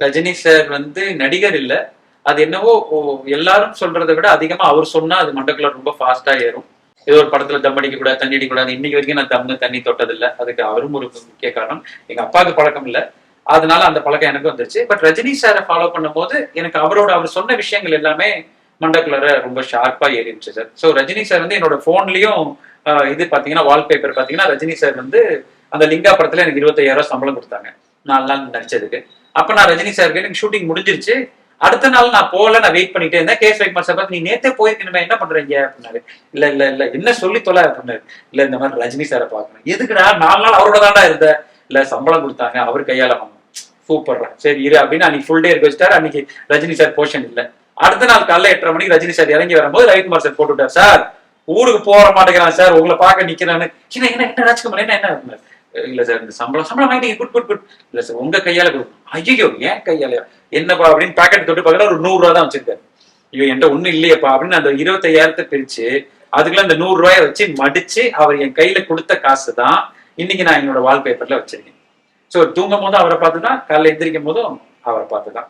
Rajini sir வந்து நடிகர் இல்ல. அது என்னவோ ஓ, எல்லாரும் சொல்றதை விட அதிகமா அவர் சொன்னா அது மண்டக்குள்ள ரொம்ப ஃபாஸ்டா ஏறும். ஏதோ ஒரு படத்துல தம் அடிக்க கூடாது தண்ணி அடிக்க கூடாது இன்னைக்கு வரைக்கும் நான் தம்னு தண்ணி தொட்டதில்லை. அதுக்கு அவரும் ஒரு முக்கிய காரணம். எங்க அப்பாவுக்கு பழக்கம் இல்ல. அதனால அந்த பழக்கம் எனக்கு வந்துருச்சு. பட் ரஜினி சாரை ஃபாலோ பண்ணும்போது எனக்கு அவரோட அவர் சொன்ன விஷயங்கள் எல்லாமே மண்டக்குள்ளார ரொம்ப ஷார்ப்பா ஏறிடுச்சு சார். ஸோ ரஜினி சார் வந்து என்னோட போன்லயும் இது பாத்தீங்கன்னா வால்பேப்பர் பாத்தீங்கன்னா ரஜினி சார் வந்து அந்த லிங்கா படத்துல எனக்கு இருபத்தையாயிரம் சம்பளம் கொடுத்தாங்க. நாலு நாள் நடிச்சதுக்கு. அப்ப நான் ரஜினி சாருக்கு எனக்கு ஷூட்டிங் முடிஞ்சிருச்சு. அடுத்த நாள் நான் போகல நான் வெயிட் பண்ணிட்டே இருந்தேன். கேஸ் வைக்குமார் சார் பார்த்து, நீ நேத்தே போயிருக்கணுமே என்ன பண்றீங்க அப்படின்னாரு. இல்ல இல்ல இல்ல என்ன சொல்லி தொலை? அப்படின்னாரு. இல்ல இந்த மாதிரி ரஜினி சாரை பாக்கணும் எதுக்குடா? நாலு நாள் அவரோட தாண்டா இருந்த. இல்ல சம்பளம் கொடுத்தாங்க அவர் கையால வாங்கணும். சூப்பர்ரா சரி இரு. அப்படின்னு அன்னைக்கு ஃபுல் டே இருக்க வச்சுட்டாரு. அன்னைக்கு ரஜினி சார் போர்ஷன் இல்ல. அடுத்த நாள் காலைல எட்டரை மணிக்கு ரஜினி சார் இறங்கி வரும்போது ரவிக்குமார் சார் போட்டுவிட்டார் சார் ஊருக்கு போற மாட்டேங்கிறான் சார். உங்களை பார்க்க நிக்கிறான்னு. என்ன என்ன என்ன ராஜ்குமார் என்ன என்ன? இல்ல சார் இந்த சம்பளம் சம்பளம் வாங்கிட்டீங்க குட் குட் குட். இல்ல சார் உங்க கையால கொடுக்கணும் ஐயோ ஏன் கையால என்னப்பா அப்படின்னு பாக்கெட் தொட்டு பார்க்கல ஒரு நூறு ரூபா தான் வச்சிருக்காரு. ஐயோ என்கிட்ட ஒண்ணும் இல்லையப்பா அப்படின்னு அந்த இருபத்தையாயிரத்தை பிரிச்சு அதுக்குள்ள அந்த நூறு ரூபாய வச்சு மடிச்சு அவர் என் கையில கொடுத்த காசு தான் இன்னைக்கு நான் என்னோட வால்பேப்பர்ல வச்சிருக்கேன். ஸோ தூங்கும் போது அவரை பார்த்து தான் காலைல எந்திரிக்கும் போதும் அவரை பார்த்து தான்